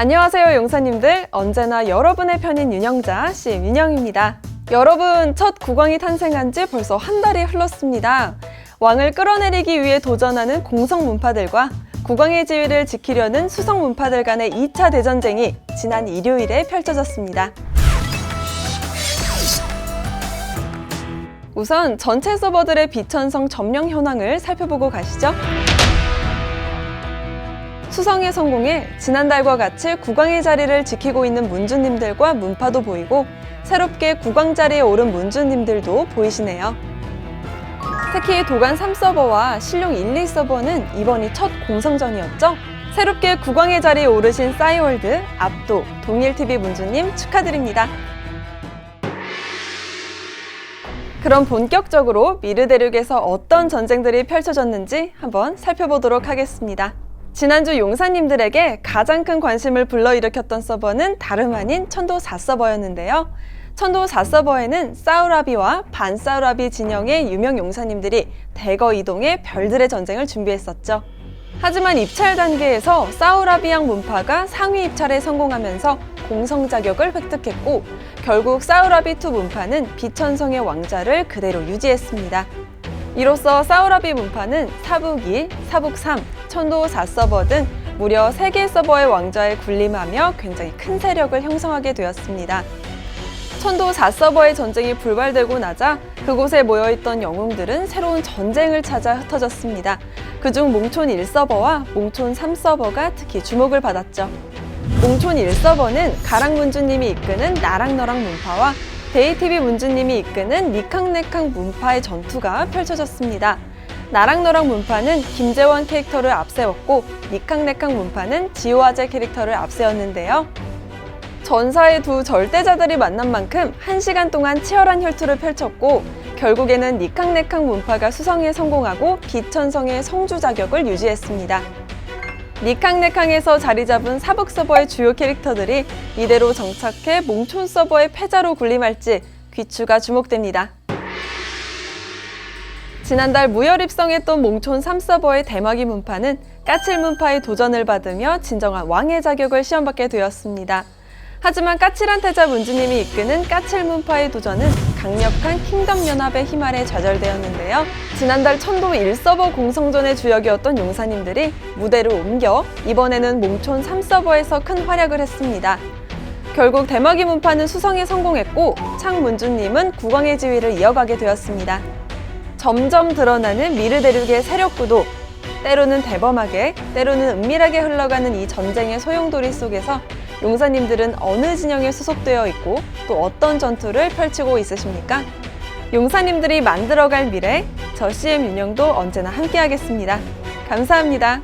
안녕하세요 용사님들. 언제나 여러분의 편인 윤영자 CM 윤영입니다. 여러분 첫 국왕이 탄생한 지 벌써 한 달이 흘렀습니다. 왕을 끌어내리기 위해 도전하는 공성 문파들과 국왕의 지위를 지키려는 수성 문파들 간의 2차 대전쟁이 지난 일요일에 펼쳐졌습니다. 우선 전체 서버들의 비천성 점령 현황을 살펴보고 가시죠. 수성의 성공에 지난달과 같이 국왕의 자리를 지키고 있는 문주님들과 문파도 보이고 새롭게 국왕 자리에 오른 문주님들도 보이시네요. 특히 도간 3서버와 실용 1, 2서버는 이번이 첫 공성전이었죠. 새롭게 국왕의 자리에 오르신 싸이월드, 압도, 동일TV 문주님 축하드립니다. 그럼 본격적으로 미르 대륙에서 어떤 전쟁들이 펼쳐졌는지 한번 살펴보도록 하겠습니다. 지난주 용사님들에게 가장 큰 관심을 불러일으켰던 서버는 다름 아닌 천도 4서버였는데요. 천도 4서버에는 사우라비와 반사우라비 진영의 유명 용사님들이 대거 이동해 별들의 전쟁을 준비했었죠. 하지만 입찰 단계에서 사우라비양 문파가 상위 입찰에 성공하면서 공성 자격을 획득했고 결국 사우라비2 문파는 비천성의 왕자를 그대로 유지했습니다. 이로써 사우라비 문파는 사북 1, 사북 3, 천도 4서버 등 무려 3개 서버의 왕좌에 군림하며 굉장히 큰 세력을 형성하게 되었습니다. 천도 4서버의 전쟁이 불발되고 나자 그곳에 모여있던 영웅들은 새로운 전쟁을 찾아 흩어졌습니다. 그중 몽촌 1서버와 몽촌 3서버가 특히 주목을 받았죠. 몽촌 1서버는 가랑 문주님이 이끄는 나랑 너랑 문파와 데이티비 문주님이 이끄는 니캉네캉 문파의 전투가 펼쳐졌습니다. 나랑 너랑 문파는 김재원 캐릭터를 앞세웠고 니캉네캉 문파는 지오아제 캐릭터를 앞세웠는데요. 전사의 두 절대자들이 만난 만큼 한시간 동안 치열한 혈투를 펼쳤고 결국에는 니캉네캉 문파가 수성에 성공하고 비천성의 성주 자격을 유지했습니다. 니캉네캉에서 자리 잡은 사북 서버의 주요 캐릭터들이 이대로 정착해 몽촌 서버의 패자로 군림할지 귀추가 주목됩니다. 지난달 무혈 입성했던 몽촌 3서버의 대마기 문파는 까칠 문파의 도전을 받으며 진정한 왕의 자격을 시험받게 되었습니다. 하지만 까칠한 태자 문주님이 이끄는 까칠 문파의 도전은 강력한 킹덤 연합의 힘 아래 좌절되었는데요. 지난달 천도 1서버 공성전의 주역이었던 용사님들이 무대를 옮겨 이번에는 몽촌 3서버에서 큰 활약을 했습니다. 결국 대마기 문파는 수성에 성공했고 창문주님은 국왕의 지위를 이어가게 되었습니다. 점점 드러나는 미르 대륙의 세력 구도. 때로는 대범하게, 때로는 은밀하게 흘러가는 이 전쟁의 소용돌이 속에서 용사님들은 어느 진영에 소속되어 있고 또 어떤 전투를 펼치고 있으십니까? 용사님들이 만들어갈 미래, 저 CM 윤영도 언제나 함께하겠습니다. 감사합니다.